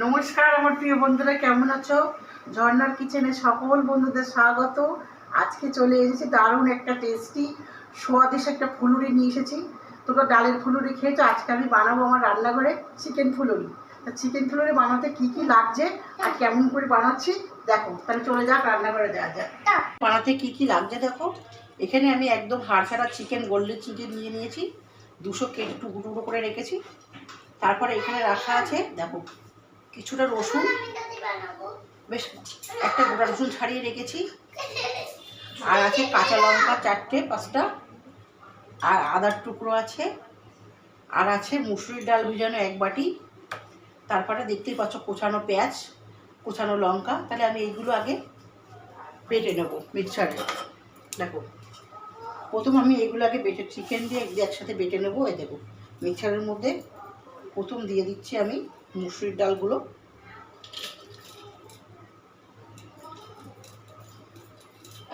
নমস্কার আমার প্রিয় বন্ধুরা, কেমন আছো? ঝর্নার কিচেনে সকল বন্ধুদের স্বাগত। আজকে চলে এসেছি দারুণ একটা টেস্টি সোয়াদিস একটা ফুলুরি নিয়ে এসেছি। তোমরা ডালের ফুলুরি খেয়েছো, আজকে আমি বানাবো আমার রান্নাঘরে চিকেন ফুলুরি। তা চিকেন ফুলুরি বানাতে কি কি লাগছে আর কেমন করে বানাচ্ছি, দেখো, তাহলে চলে যাক, রান্নাঘরে দেওয়া যাক। বানাতে কি কি লাগছে দেখো, এখানে আমি একদম হাড় ছাড়া চিকেন গোল্ডেন চিকেন নিয়ে নিয়েছি। দুশো কেজি টুকরো টুকরো করে রেখেছি। তারপরে এখানে রাখা আছে, দেখো কিছুটা রসুন। বেশ, একটা গোটা রসুন ছাড়িয়ে রেখেছি। আর আছে কাঁচা লঙ্কা চারটে, পাঁচটা। আর আদার টুকরো আছে। আর আছে মুসুরির ডাল ভিজানো এক বাটি। তারপরে দেখতেই পাচ্ছ কোচানো পেঁয়াজ, কোচানো লঙ্কা। তাহলে আমি এইগুলো আগে বেটে নেব মিক্সারে। দেখো, প্রথম আমি এগুলো আগে বেটে চিকেন দিয়ে একসাথে বেটে নেব, এ দেবো মিক্সারের মধ্যে প্রথম দিয়ে দিচ্ছি আমি মুসুরির ডালগুলো।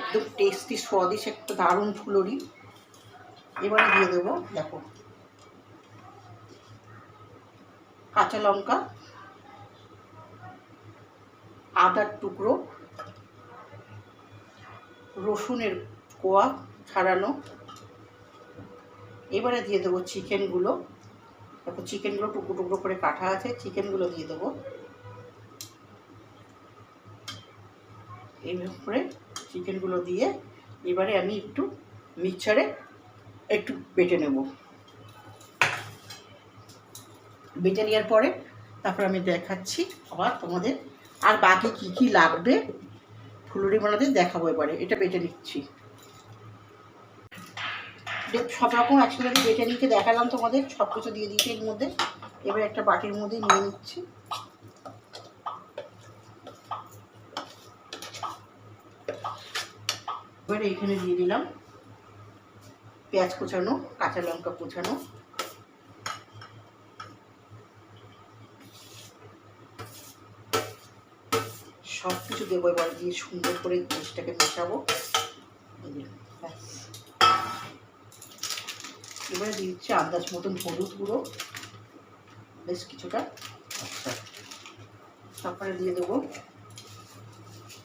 একদম টেস্টি স্বাদিস একটা দারুণ ফুলরি। এবারে দিয়ে দেবো, দেখো। কাঁচা লঙ্কা, আদার টুকরো, রসুনের কোয়া ছাড়ানো। এবারে দিয়ে দেবো চিকেনগুলো দেখো চিকেনগুলো টুকরো টুকরো করে কাটা আছে, চিকেনগুলো দিয়ে দেবো। এইভাবে চিকেনগুলো দিয়ে এবারে আমি একটু মিক্সারে একটু বেটে নেব। বেটে নেওয়ার পরে তারপর আমি দেখাচ্ছি আবার তোমাদের আর বাকি কি কি লাগবে। ফুলুরি বানাতে দেখাবো এবারে, এটা বেটে নিচ্ছি। সব রকম একসাথে বেটে নিতে দেখালাম তোমাদের সব কিছু দিয়ে দিচ্ছি এর মধ্যে। এবার একটা বাটির মধ্যে নিয়ে নিচ্ছি। এবার এইখানে দিয়ে দিলাম পেঁয়াজ কুচানো, কাঁচা লঙ্কা কুচানো। সব কিছু দেবো এবার দিয়ে সুন্দর করে জিনিসটাকে মেশাবো। ব্যাস। এবারে দিয়ে দিচ্ছি আন্দাজ মতন হলুদ গুঁড়ো। বেশ কিছুটা। আচ্ছা। তারপরে দিয়ে দেবো।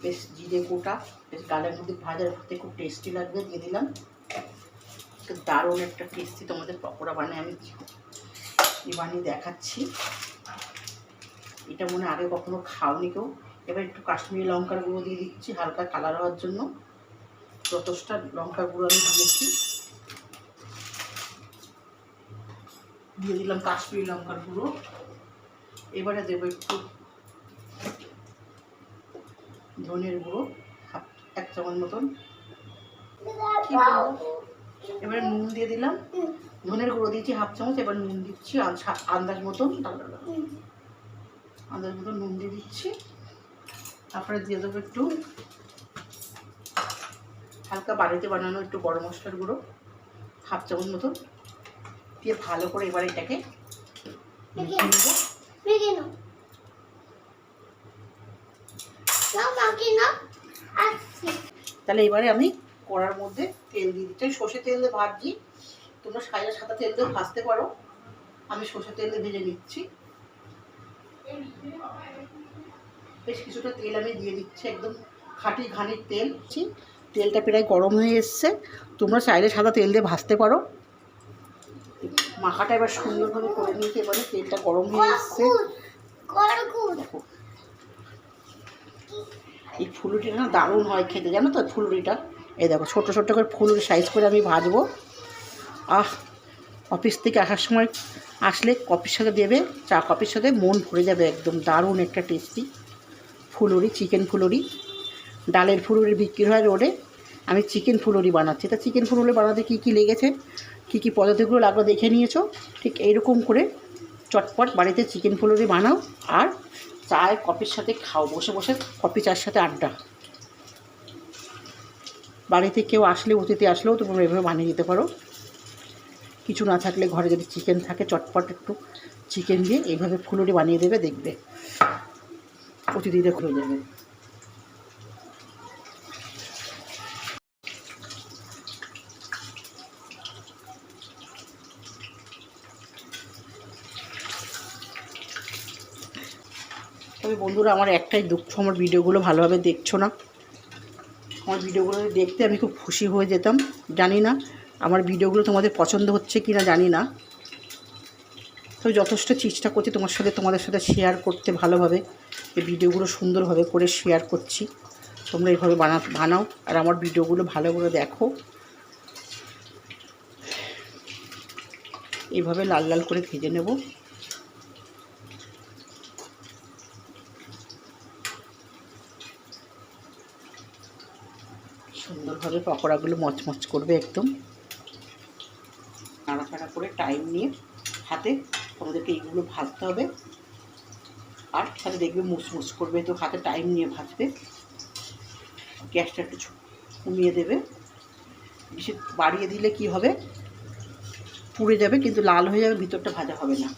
বেশ জিরে গোটা। বেশ গালের মধ্যে ভাজার করতে খুব টেস্টি লাগবে দিয়ে দিলাম। দারুণ একটা টেস্টি তোমাদের পকোড়া বানিয়ে আমি এই বানিয়ে দেখাচ্ছি। এটা মনে আগে কখনো খাওনি কেউ। এবার একটু কাশ্মীরি লঙ্কার গুঁড়ো দিয়ে দিচ্ছি হালকা কালার হওয়ার জন্য। যথেষ্ট লঙ্কার গুঁড়ো আমি দিয়েছি। দিয়ে দিলাম কাশ্মীরি লঙ্কার গুঁড়ো। এবারে দেবো একটু ধনের গুঁড়ো, হাফ, এক চামচ মতন? এবারে নুন দিয়ে দিলাম। ধনের গুঁড়ো দিয়েছি হাফ চামচ, এবার নুন দিচ্ছি আন- আন্দাজ মতন। আন্দাজ মতন নুন দিয়ে দিচ্ছি। তারপরে দিয়ে দেবো একটু হালকা বাড়িতে বানানো একটু গরম মশলার গুঁড়ো, হাফ চামচ মতন। দিয়ে ভালো করে এবার এটাকে তাহলে এবারে আমি কড়ার মধ্যে তেল দিয়ে দিচ্ছি। সর্ষে তেল দিয়ে ভাজছি। তোমরা সাজা সাদা তেল দিয়ে ভাজতে পারো। আমি সর্ষে তেল দিয়ে ভেজে নিচ্ছি। বেশ কিছুটা তেল আমি দিয়ে দিচ্ছি। একদম খাঁটি ঘানির তেল। তেলটা প্রায় গরম হয়ে এসছে। তোমরা চাইলে সাদা তেল দিয়ে ভাজতে পারো। মাখাটা এবার সুন্দরভাবে করে নিয়েছি এবারে তেলটা গরম হয়ে এসছে। দেখো এই ফুলুরিটা না দারুণ হয় খেতে জানো তো ফুলুরিটা? এই দেখো ছোটো ছোটো করে ফুলুরি সাইজ করে আমি ভাজবো। আহ অফিস থেকে আসার সময় আসলে কফির সাথে দেবে চা কফির সাথে মন ভরে যাবে একদম দারুণ একটা টেস্টি ফুলুরি চিকেন ফুলুরি। ডালের ফুলুরি বিক্রি হয় রোডে আমি চিকেন ফুলুরি বানাচ্ছি। তা চিকেন ফুলুরি বানাতে কী কী লেগেছে? কী কী পদ্ধতিগুলো লাগল দেখে নিয়েছো? ঠিক এইরকম করে চটপট বাড়িতে চিকেন ফুলুরি বানাও আর চায় কফির সাথে খাও, বসে বসে কফি চার সাথে আড্ডা। বাড়িতে কেউ আসলে, অতিথি আসলেও তোমরা এভাবে বানিয়ে দিতে পারো। কিছু না থাকলে ঘরে যদি চিকেন থাকে, চটপট একটু চিকেন দিয়ে এইভাবে ফুলুরি বানিয়ে দেবে, দেখবে। অতিথিদের খুলে যাবে তবে বন্ধুরা আমার একটাই দুঃখ, আমার ভিডিওগুলো ভালোভাবে দেখছ না। আমার ভিডিওগুলো দেখতে আমি খুব খুশি হয়ে যেতাম, জানি না আমার ভিডিওগুলো তোমাদের পছন্দ হচ্ছে কি না জানি না। তবে যথেষ্ট চেষ্টা করছি তোমার সাথে, তোমাদের সাথে শেয়ার করতে ভালোভাবে, এই ভিডিওগুলো সুন্দরভাবে করে শেয়ার করছি। তোমরা এইভাবে বানা, বানাও আর আমার ভিডিওগুলো ভালো করে দেখো। এইভাবে লাল লাল করে ভেজে নেব। সুন্দরভাবে পকোড়াগুলো মচমচ করবে একদম। নাড়াচাড়া করে টাইম নিয়ে হাতে তোমাদেরকে এইগুলো ভাজতে হবে। আর তাহলে দেখবে মুসমুস করবে, তো হাতে টাইম নিয়ে ভাজবে। গ্যাসটা একটু কমিয়ে দেবে। বেশি বাড়িয়ে দিলে কি হবে? পুড়ে যাবে, কিন্তু লাল হয়ে যাবে, ভিতরটা ভাজা হবে না।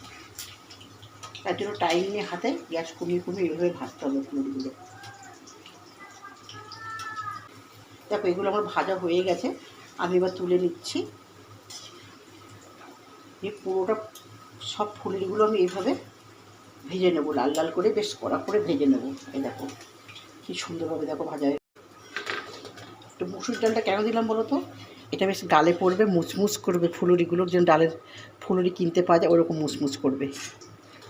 তার জন্য টাইম নিয়ে হাতে গ্যাস কমিয়ে কমিয়ে এইভাবে ভাজতে হবে ফুলগুলো দেখো, এগুলো আমার ভাজা হয়ে গেছে। আমি এবার তুলে নিচ্ছি। এই পুরোটা সব ফুলগুলো আমি এইভাবে ভেজে নেব, লাল লাল করে, বেশ কড়া করে ভেজে নেব। এই দেখো, কি সুন্দরভাবে দেখো ভাজা একটু মুসুর ডালটা কেন দিলাম বলো তো? এটা বেশ গালে পড়বে, মুচমুচ করবে, ফুলুরিগুলোর যেন ডালের ফুলুরি কিনতে পাওয়া যায়, ওরকম মুচমুচ করবে।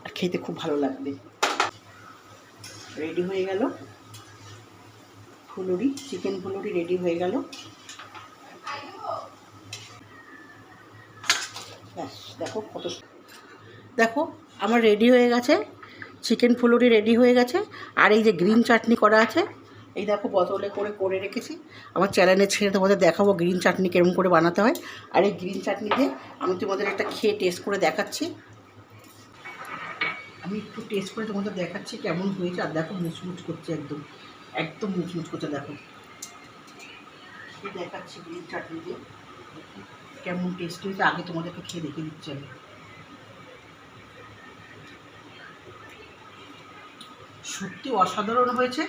আর খেতে খুব ভালো লাগবে। রেডি হয়ে গেল। ফুলুরি, চিকেন ফুলুরি রেডি হয়ে গেল। ব্যাস, দেখো কত দেখো, আমার রেডি হয়ে গেছে। চিকেন ফুলুরি রেডি হয়ে গেছে। আর এই যে গ্রিন চাটনি করা আছে, এই দেখো বোতলে করে করে রেখেছি। আমার চ্যানেলে ছেড়ে তোমাদের দেখাবো গ্রিন চাটনি কেরম করে বানাতে হয়। আর এই গ্রিন চাটনিতে আমি তোমাদের একটা খেয়ে টেস্ট করে দেখাচ্ছি। আমি একটু টেস্ট করে তোমাদের দেখাচ্ছি কেমন হয়েছে। আর দেখো মুচমুচ করছে একদম। একদম মুচমুচ করছে দেখো। দেখাচ্ছি গ্রিন চাটনি দিয়ে? কেমন টেস্ট হয়েছে আগে তোমাদেরকে খেয়ে দেখে দিচ্ছি আমি। সত্যি অসাধারণ হয়েছে।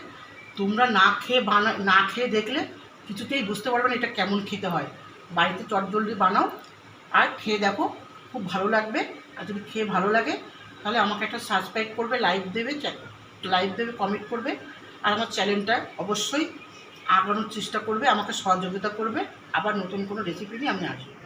তোমরা না খেয়ে বানা না খেয়ে দেখলে কিছুতেই বুঝতে পারবে না এটা কেমন খেতে হয়। বাড়িতে চটজলদি বানাও আর খেয়ে দেখো খুব ভালো লাগবে। আর যদি খেয়ে ভালো লাগে তাহলে আমাকে একটা সাবস্ক্রাইব করবে লাইক দেবে লাইক দেবে কমেন্ট করবে। আর আমার চ্যানেলটা অবশ্যই আগানোর চেষ্টা করবে, আমাকে সহযোগিতা করবে। আবার নতুন কোনো রেসিপি নিয়ে আমি আসব।